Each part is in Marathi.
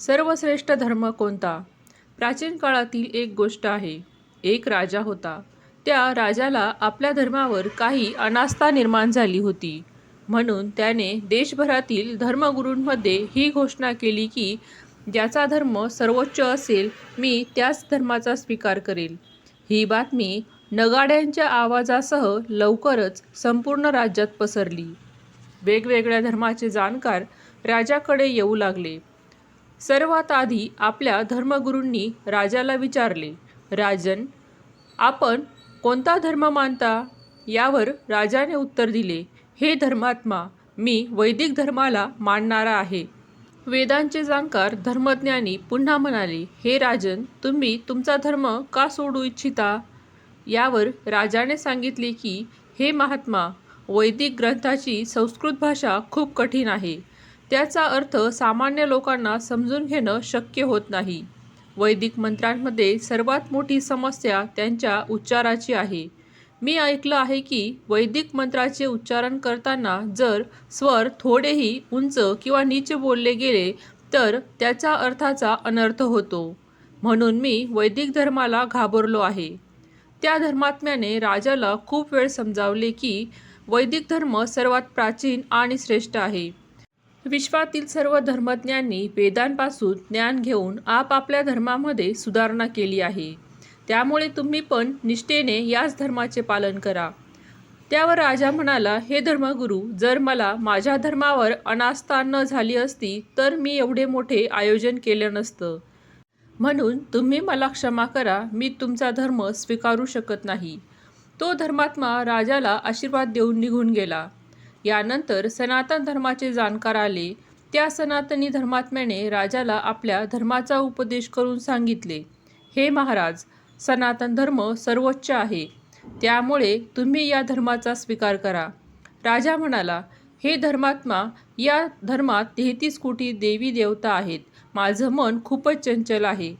सर्वश्रेष्ठ धर्म कोणता? प्राचीन काळातील एक गोष्ट आहे. एक राजा होता. त्या राजाला आपल्या धर्मावर काही अनास्था निर्माण झाली होती. म्हणून त्याने देशभरातील धर्मगुरूंमध्ये ही घोषणा केली की ज्याचा धर्म सर्वोच्च असेल मी त्याच धर्माचा स्वीकार करेल. ही बातमी नगाड्यांच्या आवाजासह लवकरच संपूर्ण राज्यात पसरली. वेगवेगळ्या धर्माचे जाणकार राजाकडे येऊ लागले. सर्वात आधी आपल्या धर्मगुरूंनी राजाला विचारले राजन आपण कोणता धर्म मानता? यावर राजाने उत्तर दिले हे धर्मात्मा मी वैदिक धर्माला मानणारा आहे. वेदांचे जाणकार धर्मज्ञानी पुन्हा म्हणाले हे राजन तुम्ही तुमचा धर्म का सोडू इच्छिता? यावर राजाने सांगितले की हे महात्मा वैदिक ग्रंथाची संस्कृत भाषा खूप कठीण आहे. त्याचा अर्थ सामान्य लोकांना समजून घेणं शक्य होत नाही. वैदिक मंत्रांमध्ये सर्वात मोठी समस्या त्यांच्या उच्चाराची आहे. मी ऐकलं आहे की वैदिक मंत्राचे उच्चारण करताना जर स्वर थोडेही उंच किंवा नीच बोलले गेले तर त्याचा अर्थाचा अनर्थ होतो. म्हणून मी वैदिक धर्माला घाबरलो आहे. त्या धर्मात्म्याने राजाला खूप वेळ समजावले की वैदिक धर्म सर्वात प्राचीन आणि श्रेष्ठ आहे. विश्वातील सर्व धर्मज्ञांनी वेदांपासून ज्ञान घेऊन आपापल्या धर्मामध्ये सुधारणा केली आहे. त्यामुळे तुम्ही पण निष्ठेने याच धर्माचे पालन करा. त्यावर राजा म्हणाला हे धर्मगुरू जर मला माझ्या धर्मावर अनास्था न झाली असती तर मी एवढे मोठे आयोजन केलं नसतं. म्हणून तुम्ही मला क्षमा करा मी तुमचा धर्म स्वीकारू शकत नाही. तो धर्मात्मा राजाला आशीर्वाद देऊन निघून गेला. यानंतर सनातन धर्माचे जाणकार आले. त्या सनातनी धर्मात्म्याने राजाला आपल्या धर्माचा उपदेश करून सांगितले हे महाराज सनातन धर्म सर्वोच्च आहे. त्यामुळे तुम्ही या धर्माचा स्वीकार करा. राजा म्हणाला हे धर्मात्मा या धर्मात तेहतीस कोटी देवी देवता आहेत. माझं मन खूपच चंचल आहे.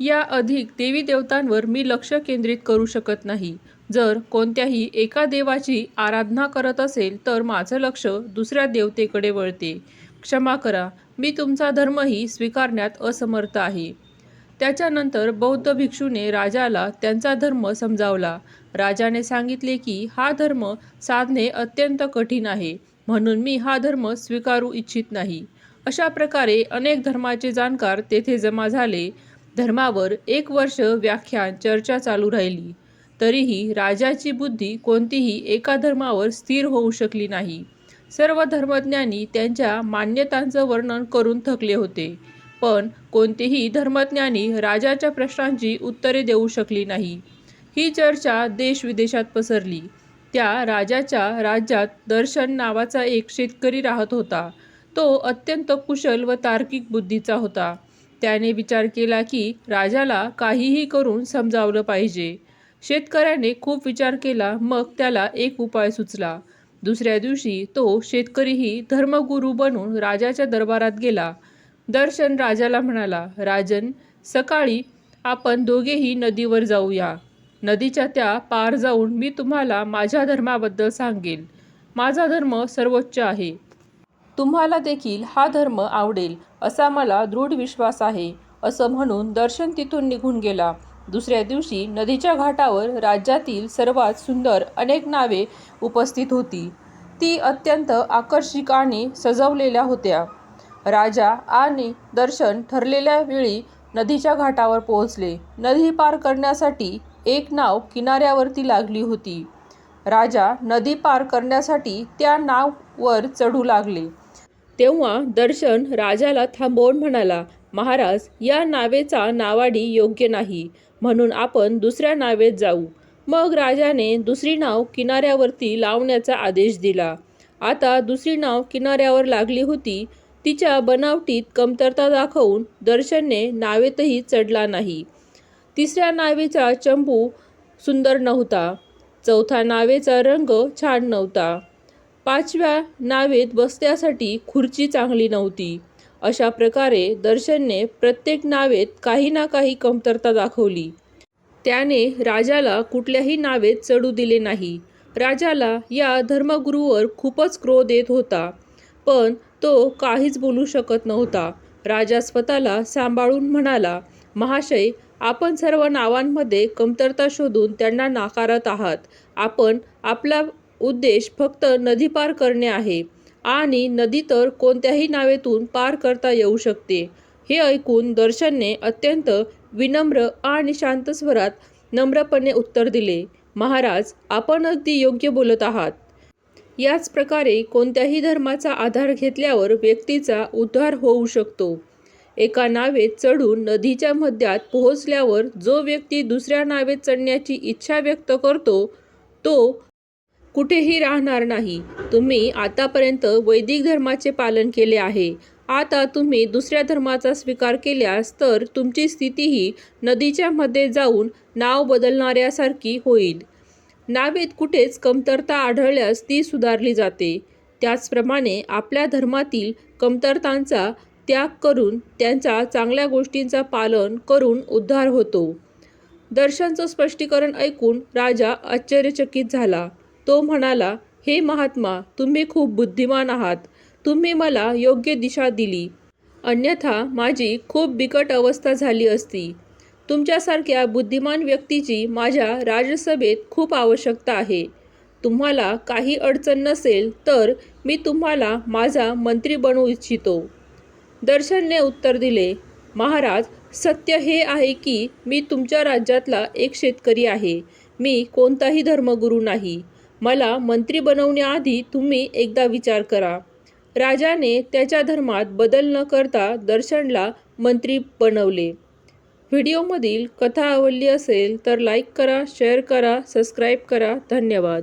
या अधिक देवी देवतांवर मी लक्ष केंद्रित करू शकत नाही. जर कोणत्याही एका देवाची आराधना करत असेल तर माझं लक्ष दुसऱ्या देवतेकडे वळते. क्षमा करा मी तुमचा धर्मही स्वीकारण्यात असमर्थ आहे. त्याच्यानंतर बौद्ध भिक्षूने राजाला त्यांचा धर्म समजावला. राजाने सांगितले की हा धर्म साधणे अत्यंत कठीण आहे म्हणून मी हा धर्म स्वीकारू इच्छित नाही. अशा प्रकारे अनेक धर्माचे जाणकार तेथे जमा झाले. धर्मावर एक वर्ष व्याख्यान चर्चा चालू राहिली. तरीही राजाची बुद्धी कोणतीही एका धर्मावर स्थिर होऊ शकली नाही. सर्व धर्मज्ञांनी त्यांच्या मान्यतांचं वर्णन करून थकले होते. पण कोणतेही धर्मज्ञानी राजाच्या प्रश्नांची उत्तरे देऊ शकली नाही. ही चर्चा देशविदेशात पसरली. त्या राजाच्या राज्यात दर्शन नावाचा एक शेतकरी राहत होता. तो अत्यंत कुशल व तार्किक बुद्धीचा होता. त्याने विचार केला की राजाला काहीही करून समजावलं पाहिजे. शेतकऱ्याने खूप विचार केला मग त्याला एक उपाय सुचला. दुसऱ्या दिवशी तो शेतकरीही धर्मगुरू बनून राजाच्या दरबारात गेला. दर्शन राजाला म्हणाला राजन सकाळी आपण दोघेही नदीवर जाऊया. नदीच्या त्या पार जाऊन मी तुम्हाला माझ्या धर्माबद्दल सांगेल. माझा धर्म सर्वोच्च आहे. तुम्हाला देखील हा धर्म आवडेल असा मला दृढ विश्वास आहे. असं म्हणून दर्शन तिथून निघून गेला. दुसऱ्या दिवशी नदीच्या घाटावर राज्यातील सर्वात सुंदर अनेक नावे उपस्थित होती. ती अत्यंत आकर्षक आणि सजवलेल्या होत्या. राजा आणि दर्शन ठरलेल्या वेळी नदीच्या घाटावर पोहोचले. नदी पार करण्यासाठी एक नाव किनाऱ्यावरती लागली होती. राजा नदी पार करण्यासाठी त्या नाववर चढू लागले. तेव्हा दर्शन राजाला थांबवून म्हणाला महाराज या नावेचा नावाडी योग्य नाही म्हणून आपण दुसऱ्या नावेत जाऊ. मग राजाने दुसरी नाव किनाऱ्यावरती लावण्याचा आदेश दिला. आता दुसरी नाव किनाऱ्यावर लागली होती तिच्या बनावटीत कमतरता दाखवून दर्शनने नावेतही चढला नाही. तिसऱ्या नावेचा चंबू सुंदर नव्हता चौथा नावेचा रंग छान नव्हता. पाचव्या नावेत बसण्यासाठी खुर्ची चांगली नव्हती. अशा प्रकारे दर्शनने प्रत्येक नावेत काही ना काही कमतरता दाखवली. त्याने राजाला कुठल्याही नावेत चढू दिले नाही. राजाला या धर्मगुरूवर खूपच क्रोध येत होता पण तो काहीच बोलू शकत नव्हता. राजा स्वतःला सांभाळून म्हणाला महाशय आपण सर्व नावांमध्ये कमतरता शोधून त्यांना नाकारत आहात. आपण आपला उद्देश फक्त नदी पार करणे आहे. आणि नदी तर कोणत्याही नावेतून पार करता येऊ शकते. हे ऐकून दर्शनने अत्यंत विनम्र आणि शांत स्वरात नम्रपणे उत्तर दिले महाराज आपण अगदी योग्य बोलत आहात. याच प्रकारे कोणत्याही धर्माचा आधार घेतल्यावर व्यक्तीचा उद्धार होऊ शकतो. एका नावेत चढून नदीच्या मध्यात पोहोचल्यावर जो व्यक्ती दुसऱ्या नावेत चढण्याची इच्छा व्यक्त करतो तो कुठेही राहणार नाही. तुम्ही आतापर्यंत वैदिक धर्माचे पालन केले आहे. आता तुम्ही दुसऱ्या धर्माचा स्वीकार केल्यास तर तुमची स्थितीही नदीच्या मध्ये जाऊन नाव बदलणाऱ्यासारखी होईल. नावेत कुठेच कमतरता आढळल्यास ती सुधारली जाते. त्याचप्रमाणे आपल्या धर्मातील कमतरतांचा त्याग करून त्यांचा चांगल्या गोष्टींचा पालन करून उद्धार होतो. दर्शनचं स्पष्टीकरण ऐकून राजा आश्चर्यचकित झाला. तो म्हणाला हे महात्मा तुम्ही खूप बुद्धिमान आहात. तुम्ही मला योग्य दिशा दिली. अन्यथा माझी खूप बिकट अवस्था झाली असती. तुमच्यासारख्या बुद्धिमान व्यक्तीची माझ्या राजसभेत खूप आवश्यकता आहे. तुम्हाला काही अडचण नसेल तर मी तुम्हाला माझा मंत्री बनवू इच्छितो. दर्शनने उत्तर दिले महाराज सत्य हे आहे की मी तुमच्या राज्यातला एक शेतकरी आहे. मी कोणताही धर्मगुरू नाही. मला मंत्री बनवण्याआधी तुम्ही एकदा विचार करा. राजाने त्याच्या धर्मात बदल न करता दर्शनला मंत्री बनवले. व्हिडिओमधील कथा आवडली असेल तर लाईक करा शेअर करा सबस्क्राईब करा. धन्यवाद.